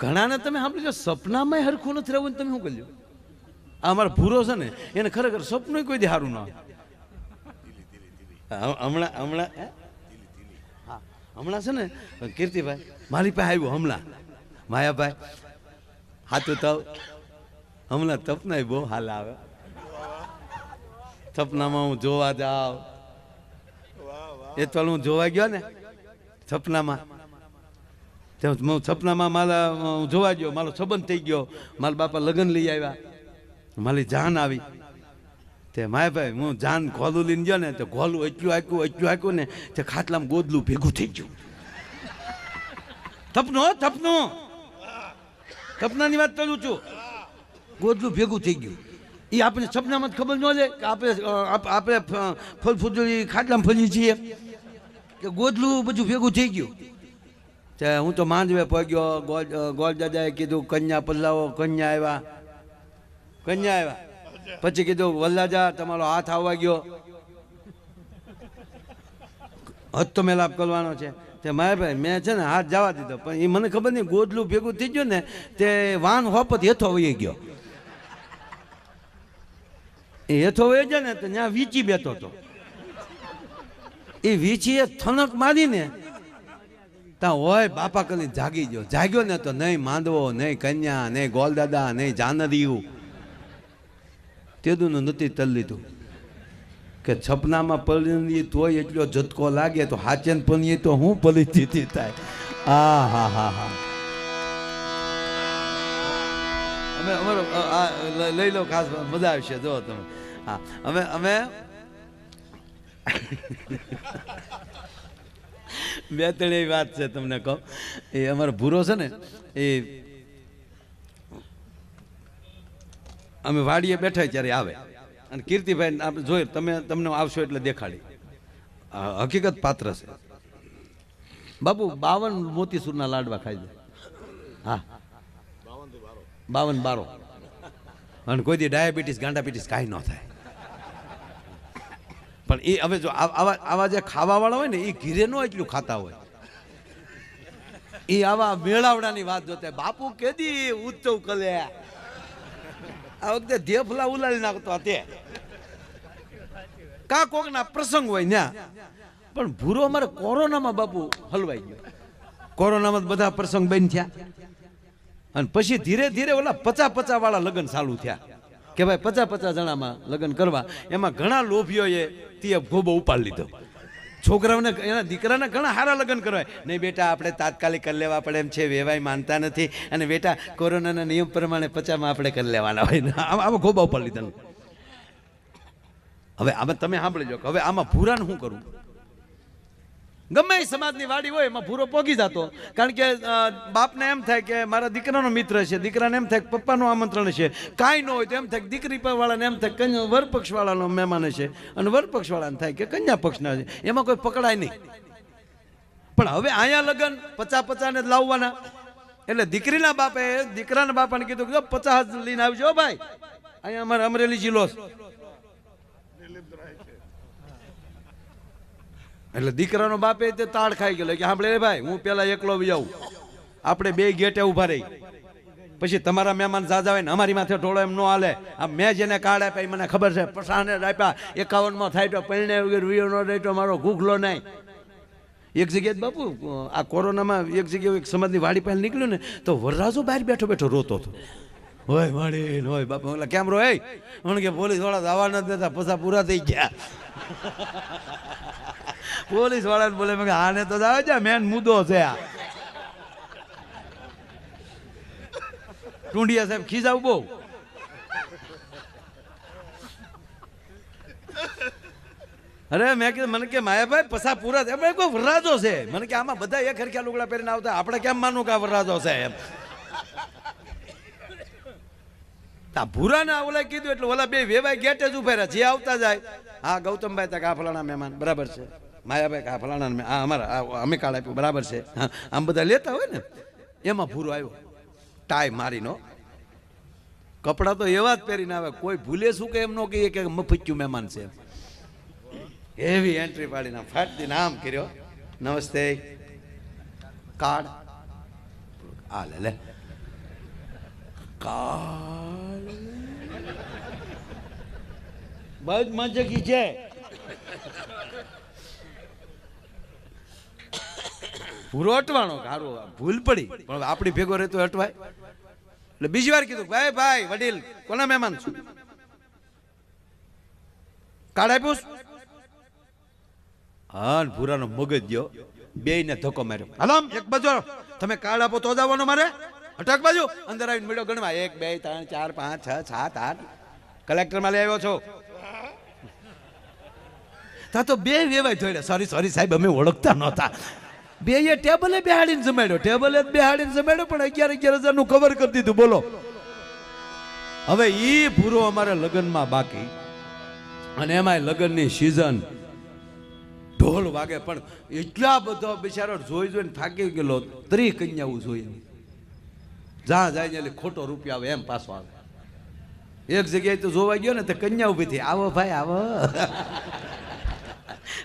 ઘણાને તમે સાંભળી લો સપનામાં હરખું નથી રહેવું તમે શું કરજો? આ અમારો ભૂરો છે ને, એને ખરેખર સપનું કોઈ દી સારું ના હમણાં હમણાં? હા? હમણાં છે ને, કીર્તિભાઈ, મારી પાસે આવ્યું હમણાં. માયાભાઈ હા તો તાવ. હમણાં તપના બહુ હાલ આવે. સપનામાં હું જોવા જાઉં. એ તો હું જોવા ગયો ને સપનામાં તો હું સપનામાં મારા જોવા ગયો, મારો સંબંધ થઈ ગયો. મારા બાપા લગ્ન લઈ આવ્યા. મારી જાન આવી. તે માય ભાઈ, હું જાન ઘોલું લઈને ગયો ને, તો ઘોલું એટલું આક્યું એટલું આક્યું ને, તે ખાટલામાં ગોદલું ભેગું થઈ ગયું. થપનો થપનો. સપનાની વાત કરું છું. ગોદલું ભેગું થઈ ગયું. એ આપણે સપનામાં ખબર ન લે કે આપણે આપણે ફ- ફળ ફૂદડી ખાટલામાં ફરીએ છીએ. કે ગોદલું બધું ભેગું થઈ ગયું. તે હું તો માંડવે પગ્યો, ગોળ ગોળ દાદાએ કીધું, કન્યા પલ્લાવો, કન્યા આવ્યા કન્યા આવ્યા પછી કીધું, વલ્લાજા, તમારો હાથ આવવા ગયો. હદ તો મેલાપ કરવાનો છે. તે મારે ભાઈ, મેં છે ને હાથ જવા દીધો, પણ એ મને ખબર નહીં, ગોદલું ભેગું થઈ ગયું ને, તે વાન હોપત હેઠો વહી ગયો. એ હેથો વહી ગયો ને, તો ત્યાં વીચી બેઠો હતો. એ વીચીએ થનક મારીને ત્યાં હોય, બાપા કરીને જાગી ગયો. જાગ્યો ને તો નહીં માંદવો, નહીં કન્યા, નહીં ગોલદાદા, નહીં જાનરિયું તેદુનું નથી તલ લીધું. કે છપનામાં પલળી તોય એટલો ઝટકો લાગે તો હાચન પનીએ તો હું પરિસ્થિતિ થાય. આ હા હા હા. અમે અમારો લઈ લો ખાસ, મજા આવશે, જો તમે. હા, અમે અમે બે ત્રણ એવી વાત છે તમને કહું. એ અમારો ભૂરો છે ને, એ અમે વાડીએ બેઠા ત્યારે આવે. અને કીર્તિભાઈ આપણે જોઈએ તમે, તમને આવશો એટલે દેખાડી. હકીકત પાત્ર છે. બાપુ, બાવન મોતીસૂરના લાડવા ખાઈ જાય હા. બાવન બારો. અને કોઈ દી ડાયાબિટીસ, ગાંડાબિટીસ કાંઈ ન થાય. પણ એ હવે જો આવા આવા જે ખાવાવાળા હોય ને, એ ઘીરે નો એટલું ખાતા હોય. એ આવા મેળાવડાની વાત જોતા બાપુ કેદી ઉત્સવ કલે આ વખતે ધેફલા ઉલાડી નાખતો તે. કા કોકના પ્રસંગ હોય ન્યા. પણ ભૂરો અમારે કોરોનામાં બાપુ હલવાઈ ગયો. કોરોનામાં બધા પ્રસંગ બંધ થયા. અને પછી ધીરે ધીરે ઓલા પચા પચા વાળા લગ્ન ચાલુ થયા. કે ભાઈ પચાસ પચાસ જણામાં લગ્ન કરવા. એમાં ઘણા લોભીઓએ તે ગોબો ઉપાડી લીધો. છોકરાઓને એના દીકરાને ઘણા સારા લગ્ન કરવાય નહીં બેટા, આપણે તાત્કાલિક કરી લેવા પડે એમ છે, વેવાય માનતા નથી. અને બેટા, કોરોનાના નિયમ પ્રમાણે પચામાં આપણે કરી લેવાના હોય. ને આમાં ગોબા ઉપાડી લીધા. હવે આમાં તમે સાંભળી જો હવે આમાં ભૂરાને શું કરવું ગમે સમાજની વાડી હોય, એમાં ભૂરો પોગી જતો. કારણ કે બાપને એમ થાય કે મારા દીકરાનો મિત્ર છે, દીકરાને એમ થાય પપ્પાનું આમંત્રણ છે. કાંઈ ન હોય તો એમ થાય દીકરી વાળાને એમ થાય કન્યા વરપક્ષ વાળાનો મહેમાન છે. અને વરપક્ષવાળાને થાય કે કન્યા પક્ષના છે. એમાં કોઈ પકડાય નહીં. પણ હવે અહીંયા લગન પચા પચાને જ લાવવાના. એટલે દીકરીના બાપે, દીકરાના બાપાને કીધું કે પચાસ લઈને આવજો ભાઈ. અહીંયા અમારે અમરેલી જિલ્લો એટલે દીકરાનો બાપે તે તાળ ખાઈ ગયો કે સાંભળે ભાઈ, હું પેલા એકલો જાઉં આપણે બે ગેટે ઊભા રહી. પછી તમારા મહેમાન જાજા હોય ને, અમારી માથે ઢોળો એમ ન હાલે. આ મેં જેને કાર્ડ આપ્યા એ મને ખબર છે. પસાને જ આપ્યા. એકાવનમાં થાય તો વગર વીયો ન રહે તો મારો ગુગલો નહીં. એક જગ્યાએ બાપુ, આ કોરોનામાં એક જગ્યાએ એક સમાજની વાડી પાસે નીકળ્યું ને, તો વરરાજો બહાર બેઠો બેઠો રોતો હતો. હોય વાડી હોય બાપુ, ઓલા કેમ રોય? મને કે પોલીસવાળા દાવા ન દેતા, પૈસા પૂરા થઈ ગયા. પોલીસ વાળાને બોલે આને તો આવે છે મેન મુદ્દો છે આ. ટુંડિયા સાહેબ, ખીજાવ બહુ. અરે, મેં કીધું, મને કે માયાભાઈ, પસા પૂરા થયા. ભાઈ કોઈ વરરાજો છે. મને કે, આમાં બધા એક હરખ્યા લુગડા પહેરીને આવતા. આપણે કેમ માનવું કે આ વરરાજો છે એમ? તા ભૂરાના ઓલા કીધું, એટલે ઓલા બે વેવાય ગેટે જ ઊભા રહ્યા, જે આવતા જાય. હા, ગૌતમભાઈ તક આ ફલાણા મહેમાન, બરાબર છે. માયાભાઈ કે આ ફલાણા આ અમારા અમે કાળ આપ્યું, બરાબર છે. આમ બધા લેતા હોય ને, એમાં ભૂરો આવ્યો. ટાઈ મારીનો કપડાં તો એવા જ પહેરીને આવે, કોઈ ભૂલે શું કે એમ ન કહીએ કે મફચ્યું મહેમાન છે એવી એન્ટ્રી પાડીને ફાટતી નામ કર્યો. નમસ્તે. કાર્ડ આ લે લે. કાળ. બસ મજકી છે. પૂરો અટવાનો હારો ભૂલ પડી. પણ આપણી ભેગો રહેતો અટવાય. એટલે બીજી વાર કીધું, ભાઈ ભાઈ, વડીલ, કોના મહેમાન છું? કાર્ડ આપ્યું? હા ભૂરાનો મગજ ગયો. બે ને ધક્કો માર્યો. હાલો એક બાજુ તમે કાર્ડ આપો તો જ આવવાનું મારે. અટક બાજુ. અંદર આવીને મેળો ગણવા એક, બે, ત્રણ, ચાર, પાંચ, છ, સાત, આઠ. કલેક્ટરમાં લઈ આવ્યો છો. તા તો બે વેવાય જોડે સોરી સોરી સાહેબ, અમે ઓળખતા નહોતા. બે એ ટેબલે બેહાડીને જમાડ્યો. ટેબલે જ બેહાડીને જમાડ્યો, પણ અગિયાર અગિયાર હજારનું કવર કરી દીધું. બોલો. હવે ઈ ભૂરો અમારે લગ્નમાં બાકી. અને એમાંય લગ્નની સિઝન ઢોલ વાગે, પણ એટલા બધો બિચારો જોઈ જોઈને થાકી ગયેલો. ત્રી કન્યાઓ જોઈએ. જ્યાં જાય એટલે ખોટો રૂપિયા આવે, એમ પાછો આવે. એક જગ્યાએ તો જોવા ગયો ને, તો કન્યા ઊભી થઈ. આવો ભાઈ, આવો.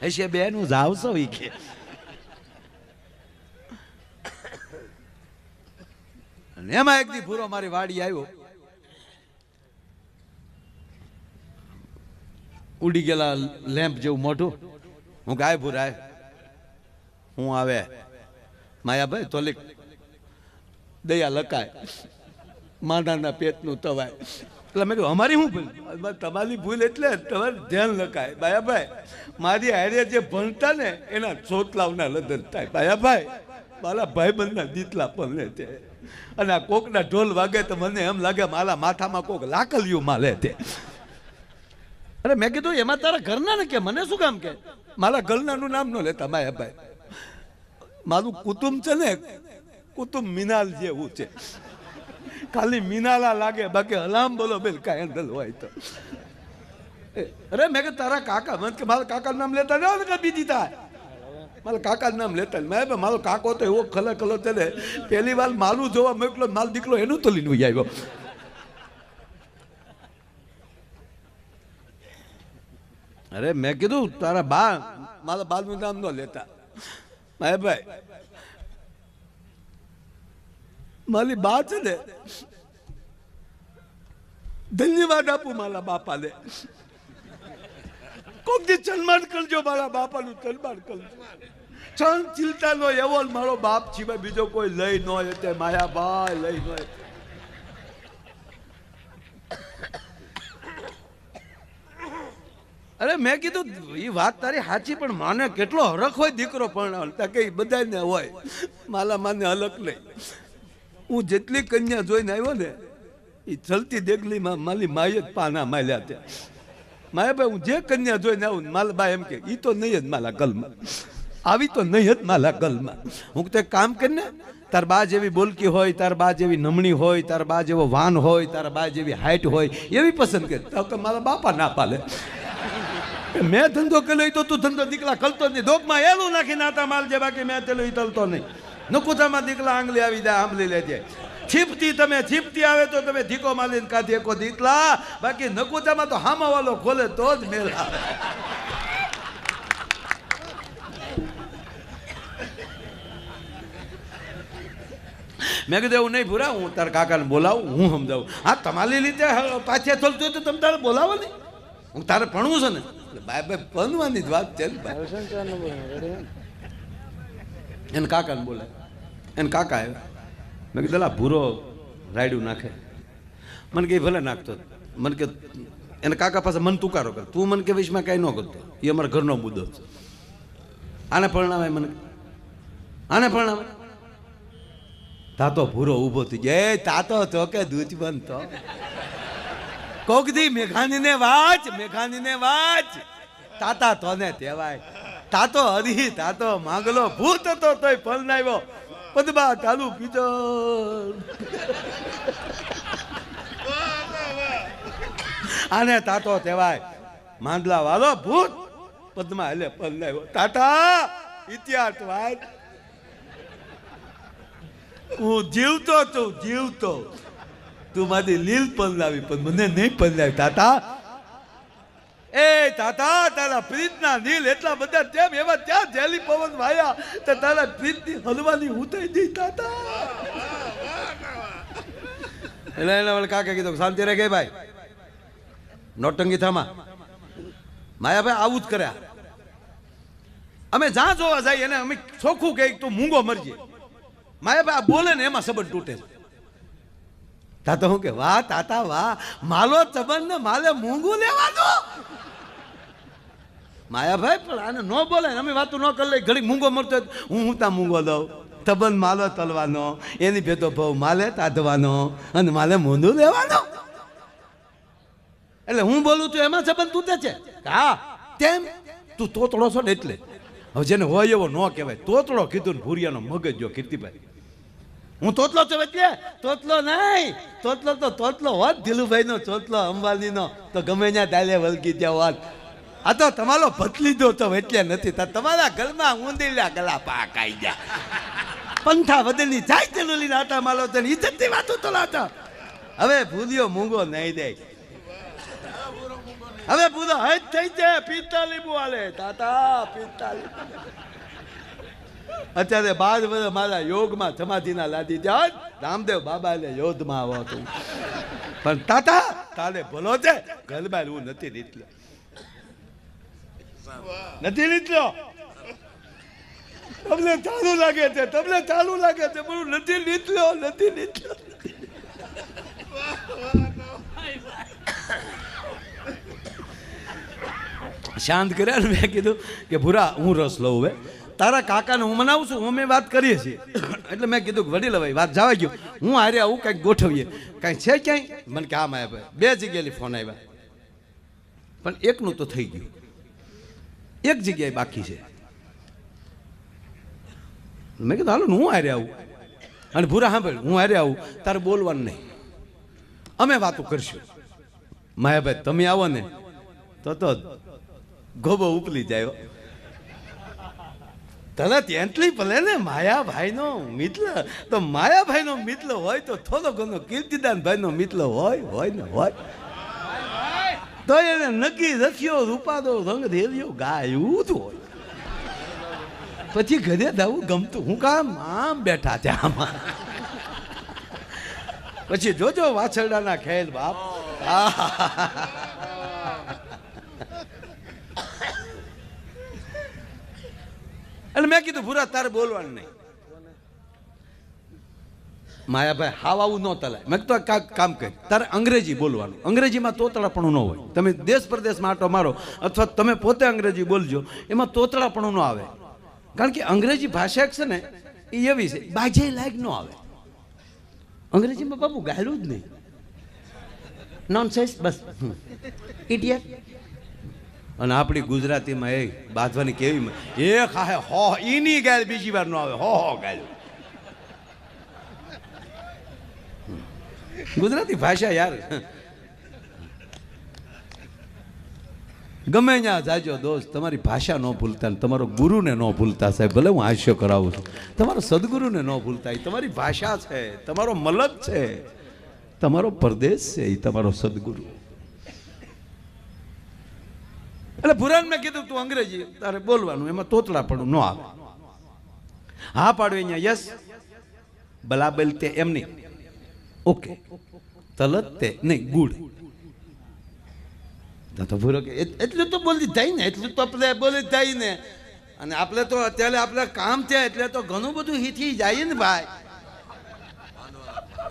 હશે બેનું જાવશો ઈ કે. અને એમાં એક દી ભૂરો મારી વાડી આવ્યો. ઉડી ગયેલા લેમ્પ જેવું મોટું હું ગાય ભૂરાય હું આવે. માયાભાઈ, તોલિક. દયા લકાય. માંડાના પેટનું તવાય. એટલે મેં કહ્યું અમારી શું ભૂલ? તમારી ભૂલ એટલે તમારે ધ્યાન લખાય. બાયાભાઈ મારી હારે જે ભણતા ને એના ચોટલાવના લગ્ન થાય. બાયાભાઈ મારા ભાઈબંધના દીતલા પણ છે અને આ કોકના ઢોલ વાગે તો મને એમ લાગે મારા માથામાં કોક લાકલિયું માલે તે. અરે મેં કીધું એમાં તારા ઘરના ને કે? મને શું કામ કે? મારા ઘરનાનું નામ ન લેતા માયાભાઈ મારું કુટુંબ છે ને કુટુંબ મિનાલ જેવું છે. ખાલી મિનાલા લાગે બાકી હલામ બોલો બેલ કાંઈ હેન્ડલ હોય તો. અરે મેં કે તારા કાકા મને કે મારા કાકાનું નામ લેતા ને કે બીજી થાય મારા કાકાનું નામ લેતા મેં મારો કાકો તો એવો ખલે ખલો છે પહેલી વાર મારું જોવા મોકલો માલ દીકરો એનું તો લઈને આવ્યો. અરે, મેં કીધું, તારા બા, મારા બાનું નામ ન લેતા. મારે ભાઈ, મારી બા છે ને, ધન્યવાદ આપું મારા બાપાને. કોક જે સન્માન કરજો મારા બાપાનું, સન્માન કરજો. ચિંતાનો એવો મારો બાપ સિવાય બીજો કોઈ લઈ ન હોય તે માયાભાઈ લઈ ન હોય. અરે મેં કીધું એ વાત તારી સાચી, પણ માને કેટલો હરખ હોય દીકરો પણ કે બધાને હોય. માલા માને હલક નહીં. હું જેટલી કન્યા જોઈને આવ્યો ને એ ચલતી દેગલીમાં માલી માય જ પાના માલ્યા ત્યાં. માયા ભાઈ, હું જે કન્યા જોઈને આવું માલ બા એમ કે એ તો નહીં જ મારા ગલમાં. આવી તો નહીં જ માલા ગલમાં. હું તો કામ કરીને, તાર બા જેવી બોલકી હોય, તાર બા જેવી નમણી હોય, તાર બા જેવો વાન હોય, તાર બા જેવી હાઈટ હોય, એવી પસંદ કરી. તો કે મારા બાપા ના પાલે. મેં ધંધો કર્યો તો તું ધંધો દીકલા કલતો જ નહીં. ધોકમાં એલું નાખી નાતા માલ જે બાકી મેં તેલું તલતો નહીં. નકુતામાં દીકલા આંગલી આવી જાય, આંબલી લેજે છીપતી તમે છીપતી આવે તો તમે ધીકો માલીને કાઢી એકો દીકલા. બાકી નકુતામાં તો હામાવાલો ખોલે તો જ મેળ આવે મેં કીધું, એવું નહીં ભૂરા, હું તારા કાકાને બોલાવું, હું સમજાવું. હા, તમારી રીતે પાછા ચલતું હોય તો તમે તારે બોલાવો ને. હું તારે ભણવું છે ને. બાય બાય, ભણવાની જ વાત છે એને કાકાને બોલે એને કાકા આવ્યા. મેં કીધું લા ભૂરો રાયડું નાખે. મને કે ભલે નાખતો. મને કે એને કાકા પાસે મન તુકારો કર. તું મને કે વિશમાં કાંઈ ન કરતો. એ અમારા ઘરનો મુદ્દો છે. આને પરણાવે મને. આને પરણાવે તાતો ભૂરો ઊભો થઈ જાય તાતો તો કે દૂધ બનતો. કોક દી મેઘાની ને વાચ મેઘાની ને વાચ તાતા તોને તેવાય તાતો હરી, તાતો માંગલો ભૂત હતો તોય ફલ નાવ્યો પદબા ચાલુ પીજો આને તાતો તેવાય માંડલા વાળો ભૂત પદમાં એટલે ફલ નાવ્યો તાતા ઇતિહાસ વાત હું જીવતો છું, જીવતો. તું મારી લીલ પલ્લાવી, પણ મને નહીં પલ્લાવી તાતા. એ તાતા, તારા પ્રીતના નીલ એટલા બધા તેમ એવા ત્યાં જેલી પવન વાયા તો તારા પ્રીતની હલવાની ઉતાઈ દી તાતા. એટલે એને વળી કાકે કીધું, શાંતિ રે ગઈ ભાઈ. નોટંગી થામા. માયાભાઈ, આવું જ કર્યા. અમે જ્યાં જોવા જઈએ એને અમે ચોખ્ખું કહે તું મૂંગો મરજે. માયાભાઈ આ બોલે ને એમાં સંબંધ તૂટે છે. તાતા હું કે, વાહ, તાતા, વાહ, માલો સંબંધ ને માલે મૂંગું દો માયાભાઈ પણ આને ન બોલે અમે વાતું ન કરી લઈ ઘડી મૂંગો મળતો હું હું તા મૂંગો દઉં તબન માલો તલવાનો, એની ભેદો ભાવ માલે તાધવાનો અને માલે મોંધું લેવાનો. એટલે હું બોલું છું એમાં સંબંધ તૂટે છે? હા, તેમ? તું તોતડો છો ને એટલે. હવે જેને હોય એવો ન કહેવાય. તોતળો કીધું ને ભૂરિયાનો મગજ જો કીર્તિભાઈ. હું તોતલો છું એટલે તોતલો નહીં. તોતલો તો તોતલો હોત ધીલુભાઈ નો તોતલો અંબાની નો તો ગમે ત્યાં ડાલે વલકી ત્યાં હોત. આ તો તમારો બદલી દો તો એટલે નથી તા તમારા ઘરમાં ઊંધીલા ગલા પાક આવી ગયા. પંથા બદલી જાય લઈને આટા માલો તો ઇજ્જતની વાતો તો લાતા હવે ભૂલ્યો મૂંગો નહીં દે. હવે પૂરો હજ થઈ જાય પિસ્તાલી બોલે તાતા પિસ્તાલી અત્યારે બાર વર્ષ મારા યોગમાં સમાધિના લાદી ત્યાં રામદેવ બાબા એટલે યોધમાં આવો તું. પણ તાતા, તારે ભલો છે. ઘરમાં હું નથી રીતલો નથી નીકળ્યો? તમને ચાલુ લાગે છે, તમને ચાલુ લાગે છે, પણ નથી નીકળ્યો નથી નીકળ્યો. શાંત કર્યા ને મેં કીધું કે ભૂરા, હું રસ લઉં હવે. તારા કાકાને હું મનાવું છું, અમે વાત કરીએ છીએ. એટલે મેં કીધું વડીલ ભાઈ વાત જવા ગયો હું હારે આવું, કંઈક ગોઠવીએ. કાંઈ છે ક્યાંય? મને કે આમ આવ્યા બે જગ્યાએ ફોન આવ્યા. પણ એકનું તો થઈ ગયું. એક જગ્યાએ બાકી છે. મેં કીધું, હાલો હું હારે આવું. અને ભૂરા સાંભળ હું હારે આવું, તારે બોલવાનું નહીં. અમે વાતો કરશું. માયાભાઈ તમે આવો ને. તો તો ગોબો ઉપલી જાય તને તરત એટલી ભલે ને, માયાભાઈનો મિત્ર. તો માયાભાઈનો મિત્ર હોય તો થોડો ઘણો કીર્તિદાનભાઈનો મિત્ર હોય હોય ને હોય. તો એને નક્કી રખ્યો, રૂપાદો રંગ રેલ્યો, ગાયું જ હોય. પછી ઘરે દાવું ગમતું. હું કામ આમ બેઠા છે આમાં. પછી જોજો વાછરડાના ખેલ બાપ. આહાહાહા. એટલે મેં કીધું, ભૂરા, તારે બોલવાનું નહીં. માયાભાઈ, હાવ આવું ન તલાય. મેં તો કાંક કામ કરી. તારે અંગ્રેજી બોલવાનું. અંગ્રેજીમાં તોતળાપણું ન હોય. તમે દેશ પ્રદેશમાં આટો મારો અથવા તમે પોતે અંગ્રેજી બોલજો, એમાં તોતળાપણું ન આવે. કારણ કે અંગ્રેજી ભાષા એક છે ને, એ એવી છે, બાજે લાયક ન આવે. અંગ્રેજીમાં બાબુ ગાયલું જ નહીં. નોન સેન્સ બસ ઇડિયટ અને આપણી ગુજરાતીમાં એ બાંધવાની કેવી એ હાહે હો, ઈની ગાય બીજી વાર ન આવે, હો હો ગાય ગુજરાતી ભાષા યાર. ગમે ત્યાં જાજો દોસ્ત, તમારી ભાષા ન ભૂલતા ને તમારો ગુરુને ન ભૂલતા સાહેબ, ભલે હું હાસ્ય કરાવું છું. તમારો સદગુરુને ન ભૂલતા, એ તમારી ભાષા છે, તમારો મલક છે, તમારો પરદેશ છે, એ તમારો સદગુરુ. એટલે ભુરાન મેં કીધું તું અંગ્રેજી, તારે બોલવાનું, એમાં તોતળાપણું ન આવે. હા પાડવે અહીંયા યસ બલાબલ તે એમ નહીં. ઓકે. તલત તે, નહીં, ગુડ. તો ભૂરો કે એટલું તો બોલી થાય ને, એટલું તો આપણે બોલી થાય ને. અને આપણે તો અત્યારે આપણે કામ છે, એટલે તો ઘણું બધું હીથી જાય ને ભાઈ.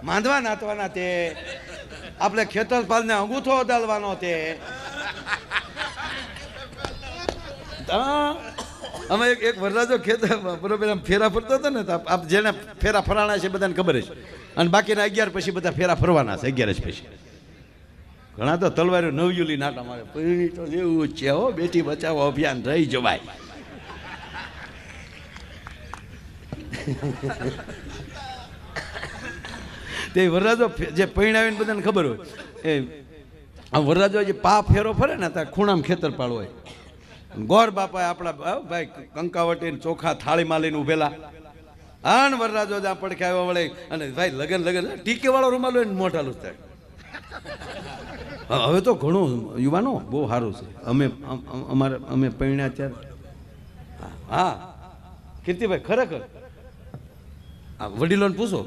માંડવા નાતવાના તે. આપણે ખેતર પાલને અંગૂઠો અદાલવાનો તે હા. અમે એક એક વરરાજો ખેતર બરોબર આમ ફેરા ફરતો હતો ને આપ જેને ફેરા ફરાણા છે બધાને ખબર છે અને બાકીના અગિયાર પછી બધા ફેરા ફરવાના છે, અગિયાર જ પછી. ઘણા તો તલવારો નવયુલી નાટા મારે પછી તો એવું જ છે હો, બેટી બચાવો અભિયાન, રહી જવાય. તે વરરાજો જે પૈણાવીને બધાને ખબર હોય, એ આ વરરાજો જે પા ફેરો ફરે ને, ત્યાં ખૂણામાં ખેતરપાળ હોય. ગોર બાપા આપણા ભાઈ, કંકાવટીને ચોખા થાળીમાં લઈને ઉભેલા આન વરરાજો જ્યાં પડખે આવ્યા વળે, અને ભાઈ, લગન લગન ટીકે વાળો રૂમાલ હોય ને મોઢાલું થાય. હવે તો ઘણું યુવાનો બહુ સારું છે. અમ- અમારે, અમે પૈણ્યા ત્યારે. હા કીર્તિભાઈ, ખરેખર. આ વડીલોને પૂછો.